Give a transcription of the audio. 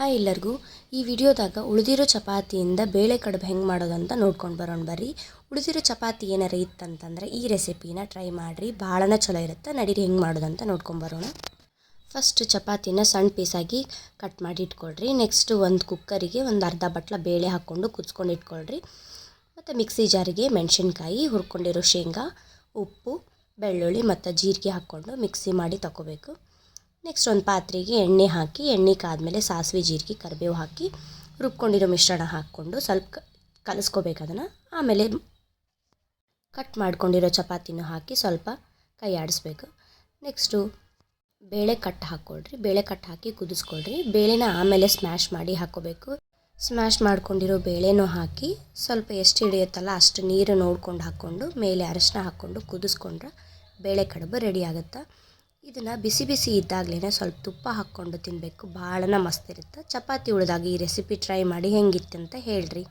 Hi ಎಲ್ಲರಿಗೂ. ಈ ವಿಡಿಯೋದಾಗ ಉಳಿದಿರೋ ಚಪಾತಿಯಿಂದ ಬೇಳೆ ಕಡುಬು ಹೆಂಗೆ ಮಾಡೋದು ಅಂತ ನೋಡ್ಕೊಂಡು ಬರೋಣ ಬರ್ರಿ. ಉಳಿದಿರೋ ಚಪಾತಿ ಏನಾರ ಇತ್ತಂತಂದ್ರೆ ಈ ರೆಸಿಪಿನ ಟ್ರೈ ಮಾಡಿರಿ. ಭಾಳನ ಚಲೋ ಇರುತ್ತೆ. ನಡೀರಿ ಹೆಂಗೆ ಮಾಡೋದು ಅಂತ ನೋಡ್ಕೊಂಡು ಬರೋಣ. ಫಸ್ಟ್ ಚಪಾತಿನ ಸಣ್ಣ ಪೀಸಾಗಿ ಕಟ್ ಮಾಡಿ ಇಟ್ಕೊಳ್ರಿ. ನೆಕ್ಸ್ಟು ಒಂದು ಕುಕ್ಕರಿಗೆ ಒಂದು ಅರ್ಧ ಬಟ್ಲ ಬೇಳೆ ಹಾಕ್ಕೊಂಡು ಕುದಿಸ್ಕೊಂಡು ಇಟ್ಕೊಳ್ರಿ. ಮತ್ತು ಮಿಕ್ಸಿ ಜಾರಿಗೆ ಮೆಣಸಿನ್ಕಾಯಿ, ಹುರ್ಕೊಂಡಿರೋ ಶೇಂಗಾ, ಉಪ್ಪು, ಬೆಳ್ಳುಳ್ಳಿ ಮತ್ತು ಜೀರಿಗೆ ಹಾಕ್ಕೊಂಡು ಮಿಕ್ಸಿ ಮಾಡಿ ತಗೋಬೇಕು ನೆಕ್ಸ್ಟ್ ಒಂದು ಪಾತ್ರೆಗೆ ಎಣ್ಣೆ ಹಾಕಿ, ಎಣ್ಣೆ ಕಾದಮೇಲೆ ಸಾಸಿವೆ ಜೀರಿಗೆ, ಕರಿಬೇವು ಹಾಕಿ ರುಬ್ಕೊಂಡಿರೋ ಮಿಶ್ರಣ ಹಾಕ್ಕೊಂಡು ಸ್ವಲ್ಪ ಕಲಸ್ಕೋಬೇಕು ಅದನ್ನು. ಆಮೇಲೆ ಕಟ್ ಮಾಡ್ಕೊಂಡಿರೋ ಚಪಾತಿನೂ ಹಾಕಿ ಸ್ವಲ್ಪ ಕೈ ಆಡಿಸ್ಬೇಕು. ನೆಕ್ಸ್ಟು ಬೇಳೆ ಕಟ್ ಹಾಕ್ಕೊಳ್ರಿ. ಬೇಳೆ ಕಟ್ ಹಾಕಿ ಕುದಿಸ್ಕೊಳ್ರಿ. ಬೇಳೆನ ಆಮೇಲೆ ಸ್ಮ್ಯಾಶ್ ಮಾಡಿ ಹಾಕ್ಕೋಬೇಕು. ಸ್ಮ್ಯಾಶ್ ಮಾಡ್ಕೊಂಡಿರೋ ಬೇಳೆನೂ ಹಾಕಿ ಸ್ವಲ್ಪ ಎಷ್ಟು ಹಿಡಿಯುತ್ತಲ್ಲ ಅಷ್ಟು ನೀರು ನೋಡ್ಕೊಂಡು ಹಾಕ್ಕೊಂಡು, ಮೇಲೆ ಅರಶಿನ ಹಾಕ್ಕೊಂಡು ಕುದಿಸ್ಕೊಂಡ್ರೆ ಬೇಳೆ ಕಡುಬು ರೆಡಿ ಆಗುತ್ತೆ? ಇದನ್ನು ಬಿಸಿ ಬಿಸಿ ಇದ್ದಾಗಲೇ ಸ್ವಲ್ಪ ತುಪ್ಪ ಹಾಕ್ಕೊಂಡು ತಿನ್ನಬೇಕು ಭಾಳನ ಮಸ್ತ್ ಇರುತ್ತೆ. ಚಪಾತಿ ಉಳಿದಾಗ ಈ ರೆಸಿಪಿ ಟ್ರೈ ಮಾಡಿ ಹೆಂಗಿತ್ತು ಅಂತ ಹೇಳ್ರಿ.